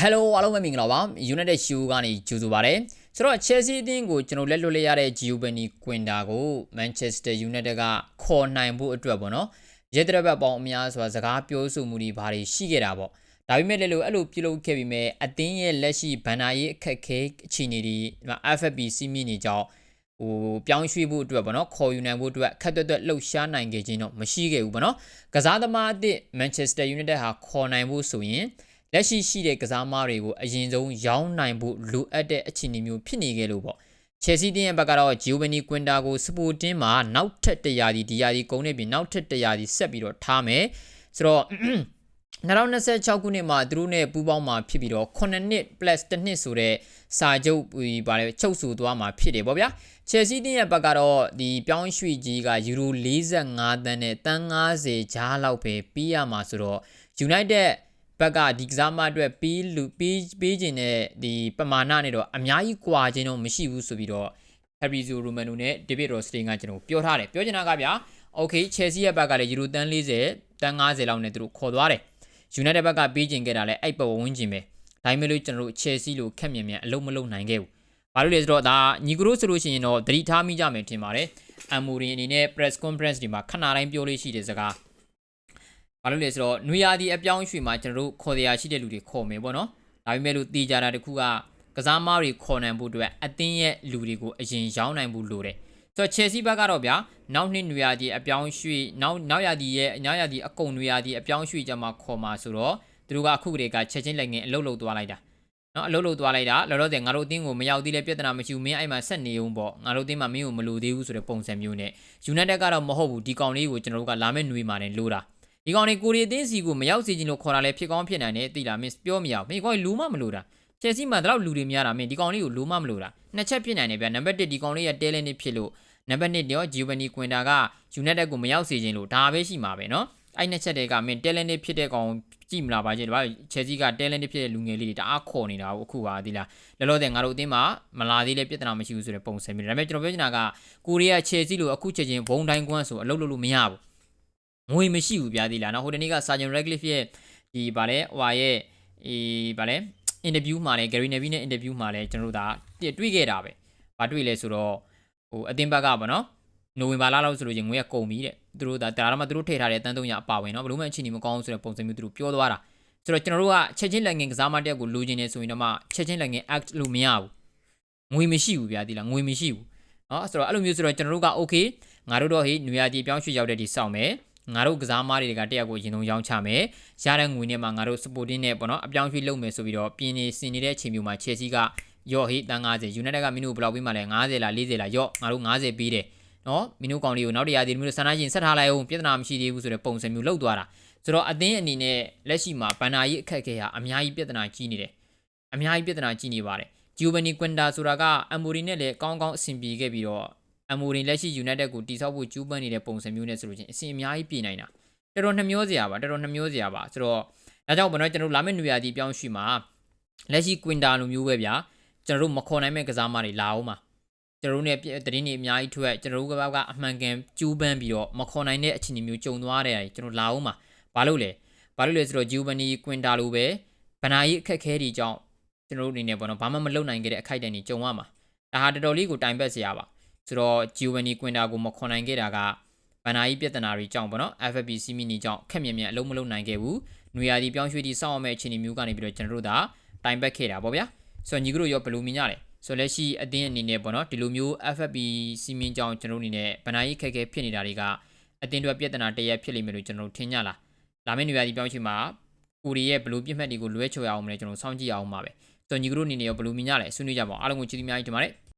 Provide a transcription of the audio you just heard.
Hello အားလုံးပဲမင်္ဂလာပါ United Show ကနေကြိုဆိုပါရစေဆိုတော့ Chelsea အသင်းကိုကျွန်တော်လက်လွတ်လိုက်ရတဲ့ Giovanni Quinta ကို Manchester United ကခေါ်နိုင်ဖို့အတွက်ပေါ့နော်ရဲတရက်ဘက်ပေါင်းအများဆိုတာစကားပြောဆိုမှုတွေဘာတွေရှိခဲ့တာပေါ့ဒါပေမဲ့လည်းလို့အဲ့လိုပြုလုပ်ခဲ့ပြီးမဲ့အသင်းရဲ့လက်ရှိဘန်နာရေးအခက်အခဲအခြေအနေတွေဒီမှာ FFP စီးမီနေကြောင်းဟိုပြောင်းရွှေ့ဖို့အတွက်ပေါ့နော်ခေါ်ယူနိုင်ဖို့အတွက်ခက်တွက်တွက်လှုပ်ရှားနိုင်ခဲ့ခြင်းတော့မရှိခဲ့ဘူးပေါ့နော်ကစားသမားအသစ် Manchester United ဟာခေါ်နိုင်ဖို့ဆိုရင် လက်ရှိရှိတဲ့ကစားသမားတွေကိုအရင်ဆုံးရောင်းနိုင်ဖို့လိုအပ်တဲ့အခြေအနေမျိုးဖြစ်နေခဲ့လို့ပေါ့ချယ်ဆီတင်းရဲ့ဘက်ကတော့ Giovanni Quinta ကိုစပိုတင်မှာနောက်ထပ်တရာဒီဒီယာဒီကုန်းနေပြီးနောက်ထပ်တရာဒီဆက်ပြီးတော့ထားမယ်ဆိုတော့2026ခုနှစ်မှာသူတို့နဲ့ပူးပေါင်းမှာဖြစ်ပြီးတော့9နှစ် plus တစ်နှစ်ဆိုတဲ့စာချုပ်ပြီးပါတယ်ချုပ်ဆိုသွားမှာဖြစ်တယ်ဗောဗျာချယ်ဆီတင်းရဲ့ဘက်ကတော့ဒီပြောင်းရွှေ့ကြီးကယူရို45တန်းနဲ့တန်း90ကြားလောက်ပဲပြီးရမှာဆိုတော့ United ဘက်ကဒီကစားမအတွက်ပြီးလူပြီးပြီးခြင်းတဲ့ဒီပမာဏနဲ့တော့အများကြီးကွာခြင်းတော့မရှိဘူးဆိုပြီးတော့ Fabrizio Romano နဲ့ David Rostein ကကျွန်တော်ပြောထားတယ်ပြောချင်တာကဗျာ Okay Chelsea ရဲ့ဘက်ကလည်းယူရိုတန်း40တန်း90လောက်နဲ့သူတို့ခေါ်သွားတယ် United ဘက်ကပြီးကျင်ခဲ့တာလည်းအဲ့ပတ်ဝန်းကျင်ပဲဒါပေမဲ့လို့ကျွန်တော်တို့ Chelsea လိုခက်မြန်မြန်အလုံးမလုံးနိုင်ခဲ့ဘူးဘာလို့လဲဆိုတော့ဒါညီကရိုဆိုလို့ရှိရင်တော့သတိထားမိကြမယ်ထင်ပါတယ်အမ်မိုရီအနေနဲ့ press conference ဒီမှာခဏတိုင်းပြောလို့ရှိတဲ့စကား ဘာလို့လဲဆိုတော့နွေရာသီအပြောင်းရွှေ့မှာကျွန်တော်တို့ခေါ်တရားရှိတဲ့လူတွေခေါ်မယ်ပေါ့နော်ဒါပေမဲ့လို့တီးကြတာတခုကကစားမားတွေခေါ်နိုင်ဖို့အတွက်အသင်းရဲ့လူတွေကိုအရင်ရောင်းနိုင်ဖို့လိုတယ်ဆိုတော့ Chelsea ဘက်ကတော့ဗျာနောက်နှစ်နွေရာသီအပြောင်းရွှေ့နောက်နောက်ရာသီရဲ့နောက်ရာသီအကုန်နွေရာသီအပြောင်းရွှေ့ကြမှာခေါ်မှာဆိုတော့သူတို့ကအခုကတည်းကချက်ချင်းလက်ငင်းအလုတ်လုတ်သွားလိုက်တာနော်အလုတ်လုတ်သွားလိုက်တာလောလောဆယ်ငါတို့အသင်းကိုမရောက်သေးတဲ့ပြဿနာမရှိဘူးမင်းအဲ့မှာဆက်နေအောင်ပေါ့ငါတို့အသင်းမှာမင်းကိုမလိုသေးဘူးဆိုတဲ့ပုံစံမျိုးနဲ့ United ကတော့မဟုတ်ဘူးဒီကောင်လေးကိုကျွန်တော်တို့ကလာမဲ့နွေမှာလည်းလိုတာ ဒီကောင်တွေကိုရီအသင်းစီကိုမရောက်စေချင်လို့ခေါ်တာလည်းဖြစ်ကောင်းဖြစ်နိုင်တယ်သိလားမင်းပြောမရဘူးမင်းကောင်လူမမလို့တာချယ်ဆီမှာတော့လူတွေများတာမင်းဒီကောင်လေးကိုလူမမလို့တာနှစ်ချက်ဖြစ်နိုင်တယ်ဗျနံပါတ်1ဒီကောင်လေးရဲ့တဲလဲနေဖြစ်လို့နံပါတ်1တော့ဂျီဗနီကွင်တာကယူနိုက်တက်ကိုမရောက်စေချင်လို့ဒါပဲရှိမှာပဲနော်အဲ့နှစ်ချက်တည်းကမင်း talent ဖြစ်တဲ့ကောင်ကြည့်မလားပါချင်းဒါပေမဲ့ Chelsea က talent ဖြစ်တဲ့လူငယ်လေးတွေတအားခေါ်နေတာကိုအခုပါသေးလားလောလောဆယ်ငါတို့အသင်းမှာမလာသေးလဲပြဿနာမရှိဘူးဆိုတဲ့ပုံစံမျိုးဒါပေမဲ့ကျွန်တော်ပြောချင်တာကကိုရီးယား Chelsea လိုအခုချက်ချင်းဘုံတိုင်းကွမ်းဆိုအလုပ်လုပ်လို့မရဘူး ငွေမရှိဘူးဗျာဒီလားနော်ဟိုတနေ့က Sergeant Radcliffe ရဲ့ဒီဗာလဲဟိုဟာရဲ့အေးဗာလဲ interview မှာလဲ Gary Neville နဲ့ interview မှာလဲကျွန်တော်တို့ဒါတွေ့ခဲ့တာပဲ။ဘာတွေ့လဲဆိုတော့ဟိုအတင်းဘက်ကပေါ့နော်။နိုဝင်ဘာလလောက်ဆိုလို့ချင်းငွေကကုန်ပြီတဲ့။သူတို့ဒါဒါတော့မှသူတို့ထည့်ထားတဲ့အတန်း300အပါဝင်နော်ဘလို့မှအချိန်ကြီးမကောင်းဆိုတဲ့ပုံစံမျိုးသူတို့ပြောသွားတာ။ဆိုတော့ကျွန်တော်တို့ကချက်ချင်းလက်ငင်ကစားမတက်ကိုလိုချင်နေဆိုရင်တော့မှချက်ချင်းလက်ငင် act လို့မရဘူး။ငွေမရှိဘူးဗျာဒီလားငွေမရှိဘူး။နော်ဆိုတော့အဲ့လိုမျိုးဆိုတော့ကျွန်တော်တို့က okay ငါတို့တော့ဟေးနွေရာသီပြောင်းရွှေ့ရောက်တဲ့ဒီစောင့်မယ်။ ငါတို့ကစားမားတွေကတယောက်ကိုရင်ဆုံးရောင်းချမယ်ရတဲ့ငွေနဲ့မှငါတို့ supporting နဲ့ပေါ့နော်အပြောင်းရွှေ့လုပ်မယ်ဆိုပြီးတော့ပြင်းနေစင်နေတဲ့အချိန်မျိုးမှာ Chelsea ကယော့ဟေးတန်း90 United ကမင်းတို့ဘယ်လောက်ပေးမှလဲ90လား40လားယော့ငါတို့90ပေးတယ်နော်မင်းတို့ကောင်လေးကိုနောက်တရာဒီမျိုးဆန္ဒရှင်ဆက်ထားလိုက်အောင်ပြဿနာမရှိသေးဘူးဆိုတဲ့ပုံစံမျိုးလောက်သွားတာဆိုတော့အသင်းအနေနဲ့လက်ရှိမှာဘန်နာကြီးအခက်အခဲဟာအများကြီးပြဿနာကြီးနေတယ်အများကြီးပြဿနာကြီးနေပါတယ် Giovanni Quinta ဆိုတာကအမ်မိုရီနဲ့လည်းကောင်းကောင်းအဆင်ပြေခဲ့ပြီးတော့ အမိုရင်လက်ရှိ United ကိုတိစောက်ဖို့ကြိုးပမ်းနေတဲ့ပုံစံမျိုးနဲ့ဆိုလို့ချင်းအဆင်အများကြီးပြေနိုင်တာတော်တော်နှမျောစရာပါတော်တော်နှမျောစရာပါဆိုတော့ဒါကြောင့်ဘယ်တော့ကျွန်တော်လာမယ့်နွေရာသီပြောင်းရွှေ့မှာလက်ရှိ Quinta လိုမျိုးပဲဗျာကျွန်တော်တို့မခေါ်နိုင်မဲ့ကစားမတွေလာအောင်ပါကျွန်တော်တို့ ਨੇ တည်င်းတွေအများကြီးထွက်ကျွန်တော်တို့ကကအမှန်ကန်ကျူးပန်းပြီးတော့မခေါ်နိုင်တဲ့အခြေအနေမျိုးကြုံသွားတဲ့အရာကျွန်တော်လာအောင်ပါဘာလို့လဲဘာလို့လဲဆိုတော့ Giovanni Quinta လိုပဲဗနာကြီးအခက်ခဲတွေကြောင့်ကျွန်တော်တို့အနေနဲ့ပေါ့နော်ဘာမှမလုပ်နိုင်ခဲ့တဲ့အခိုက်အတန့်တွေကြုံရမှာဒါဟာတော်တော်လေးကိုတိုင်ပတ်စရာပါ ဆိုတော့ Giovanni Quinta ကိုမခွန်နိုင်ခဲ့တာကဗန်နာကြီးပြဿနာတွေကြောင့်ပေါ့နော် FFP စီမီနီကြောင့်ခက်မြင်မြင်အလုံးမလုံးနိုင်ခဲ့ဘူး။နွေရာသီပြောင်းရွှေ့တီစောင့်ရမယ့်အခြေအနေမျိုးကနေပြီးတော့ကျွန်တော်တို့ဒါတိုင်ပတ်ခဲ့တာပေါ့ဗျာ။ဆိုတော့ညီကတို့ရောဘယ်လိုမြင်ကြလဲ။ဆိုတော့လက်ရှိအတင်းအနေနဲ့ပေါ့နော်ဒီလိုမျိုး FFP စီမင်းကြောင့်ကျွန်တော်တို့အနေနဲ့ဗန်နာကြီးခက်ခဲဖြစ်နေတာတွေကအတင်းတွေပြဿနာတရက်ဖြစ်လိမ့်မယ်လို့ကျွန်တော်တို့ထင်ကြလား။လာမယ့်နွေရာသီပြောင်းရွှေ့မှာကိုရီရဲ့ဘယ်လိုပြစ်မှတ်တွေကိုလွဲချော်ရအောင်မလဲကျွန်တော်စောင့်ကြည့်အောင်ပါပဲ။ဆိုတော့ညီကတို့အနေနဲ့ရောဘယ်လိုမြင်ကြလဲဆွေးနွေးကြပါအောင်အားလုံးကိုကျေးဇူးများကြီးတင်ပါတယ်။